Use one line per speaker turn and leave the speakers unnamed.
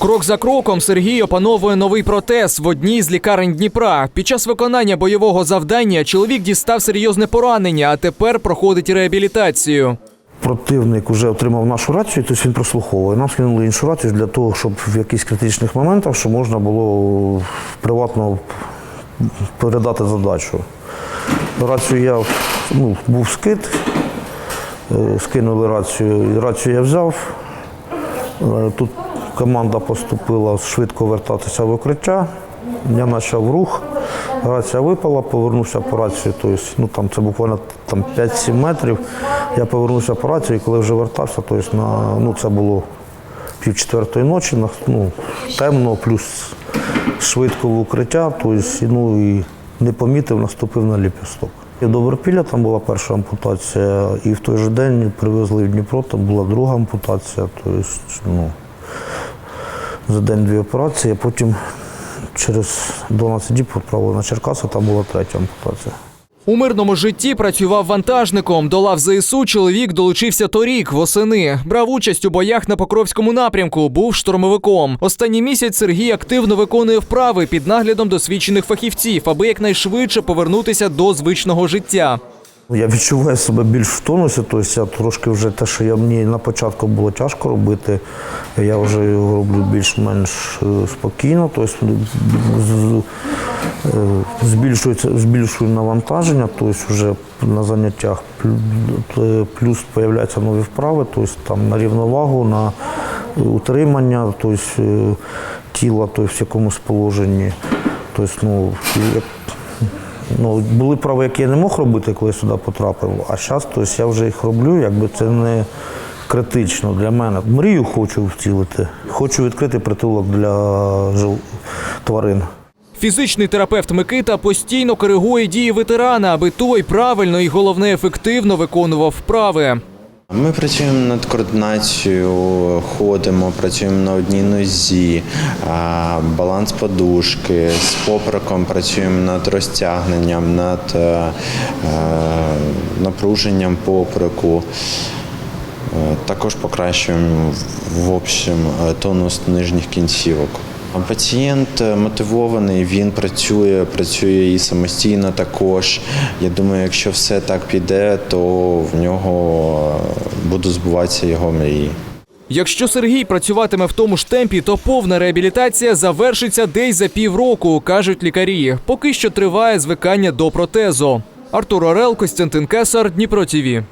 Крок за кроком Сергій опановує новий протез в одній з лікарень Дніпра. Під час виконання бойового завдання чоловік дістав серйозне поранення, а тепер проходить реабілітацію.
Противник вже отримав нашу рацію, тобто він прослуховує. Нам скинули іншу рацію для того, щоб в якихось критичних моментах що можна було приватно передати задачу. Рацію я ну, був скид, е, скинули рацію, рацію я взяв. Е, Тут команда поступила швидко вертатися в укриття. Я почав рух, рація випала, повернувся по рацію. Тобто, ну, там, це буквально там, 5-7 метрів. Я повернувся по рацію, і коли вже вертався, тобто, на, ну, це було пів четвертої ночі, на- ну, темно, плюс швидко в укриття, тобто, ну, і не помітив, наступив на ліпісток. І До Верпілля там була перша ампутація, і в той же день привезли в Дніпро, там була друга ампутація. Тобто, ну, за день дві операції, а потім через 12 діб відправили на Черкаси, там була третя ампутація.
У мирному житті працював вантажником. До лав ЗСУ чоловік долучився торік восени. Брав участь у боях на Покровському напрямку, був штурмовиком. Останній місяць Сергій активно виконує вправи під наглядом досвідчених фахівців, аби якнайшвидше повернутися до звичного життя.
Я відчуваю себе більш в тонусі, тобто я трошки вже те, що я мені на початку було тяжко робити, я вже його роблю більш-менш е, спокійно, тобто е, збільшується, збільшую навантаження, тобто вже на заняттях е, плюс з'являються нові вправи, тобто там на рівновагу, на утримання, тобто тіла, тобто в якомусь положенні. Тобто, ну, Ну, були прави, які я не мог робити, коли я сюди потрапив, а зараз тобто, я вже їх роблю, якби це не критично для мене. Мрію хочу втілити. Хочу відкрити притулок для жил... тварин.
Фізичний терапевт Микита постійно коригує дії ветерана, аби той правильно і головне ефективно виконував вправи.
Ми працюємо над координацією, ходимо, працюємо на одній нозі, баланс подушки, з попереком працюємо над розтягненням, над е, е, напруженням попереку. Е, Також покращуємо в общем тонус нижніх кінцівок. Пацієнт е, мотивований, він працює, працює і самостійно також. Я думаю, якщо все так піде, то в нього е, будуть збуватися його мрії.
Якщо Сергій працюватиме в тому ж темпі, то повна реабілітація завершиться десь за півроку, кажуть лікарі. Поки що триває звикання до протезу. Артур Орел, Костянтин Кесар, Дніпро ТІВІ.